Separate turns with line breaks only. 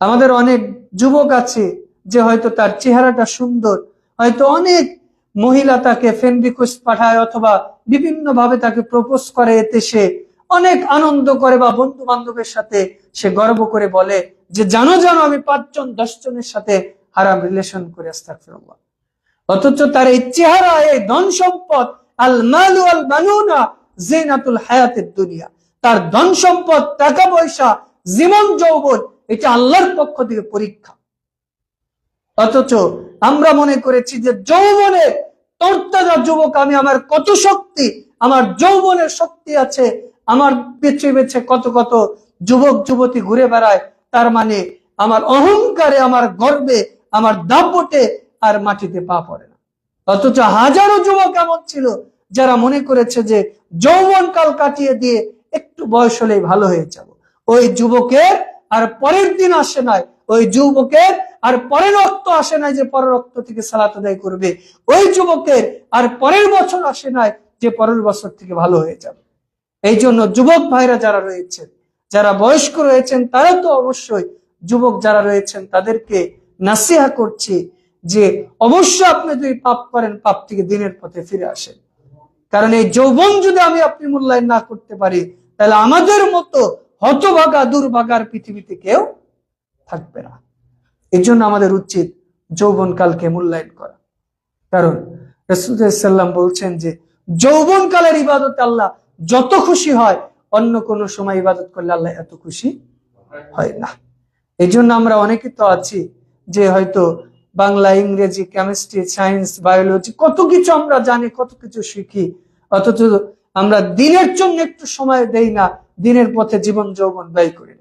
আমাদের অনেক যুবক আছে যে হয়তো তার চেহারাটা সুন্দর, হয়তো অনেক মহিলা তাকে ফ্রেন্ড রিকোয়েস্ট পাঠায় অথবা বিভিন্ন ভাবে তাকে প্রপোজ করে, এতে সে অনেক আনন্দ করে বা বন্ধু বান্ধবের সাথে সে গর্ব করে বলে যে, জানো জানো, আমি পাঁচজন দশ জনের সাথে হারাম রিলেশন করে, আস্তাগফিরুল্লাহ। অথচ তার এই চেহারা, এই ধন সম্পদ, আল মালু আল বানুনা জিনাতুল হায়াতের দুনিয়া। তার ধন সম্পদ, টাকা পয়সা, জীবন যৌবন এটা আল্লাহর পক্ষ থেকে পরীক্ষা। অথচ আমরা মনে করেছি যে যৌবনে তরতাজা যুবক আমি, আমার কত শক্তি, আমার যৌবনের শক্তি আছে, আমার পেছে বেছে কত কত যুবক, যুবতী ঘুরে বেড়ায়, তার মানে আমার অহংকারে, আমার গর্বে, আমার দাপটে আর মাটিতে পা পড়ে না। অথচ হাজারো যুবক এমন ছিল যারা মনে করেছে যে যৌবন কাল কাটিয়ে দিয়ে একটু বয়স হলেই ভালো হয়ে যাব। ওই যুবকের আর পরের দিন আসে নাই ওই যুবকের, আর পরের রক্ত আসে নাই যে পরের রক্ত থেকে সালাত আদায় করবে। ওই যুবকের আর পরের বছর আসে নাই যে পরের বছর থেকে ভালো হয়ে যাবে। এই জন্য যুবক ভাইরা যারা রয়েছেন, যারা বয়স্ক রয়েছেন, তারা তো অবশ্যই যুবক যারা রয়েছেন, তাদেরকে নাসিহা করছি যে অবশ্যই আপনি যদি পাপ করেন, পাপ থেকে দিনের পথে ফিরে আসেন। কারণ এই যৌবন যদি আমি আপনি মূল্যায়ন না করতে পারি, তাহলে আমাদের মতো হতভাগা, দুর্ভাগার পৃথিবীতে কেউ থাকবে না। এই জন্য আমাদের উচিত যৌবন কালকে মূল্যায়ন করা। কারণ রসুলাম বলছেন যে যৌবন কালের ইবাদত আল্লাহ যত খুশি হয়, অন্য কোন সময় ইবাদত করলে আল্লাহ এত খুশি হয় না। এই জন্য আমরা অনেকে তো আছি যে হয়তো বাংলা, ইংরেজি, কেমিস্ট্রি, সায়েন্স, বায়োলজি কত কিছু আমরা জানি, কত কিছু শিখি, অথচ আমরা দিনের জন্য একটু সময় দেই না দিনের পথে জীবন যৌবন ব্যয় করি।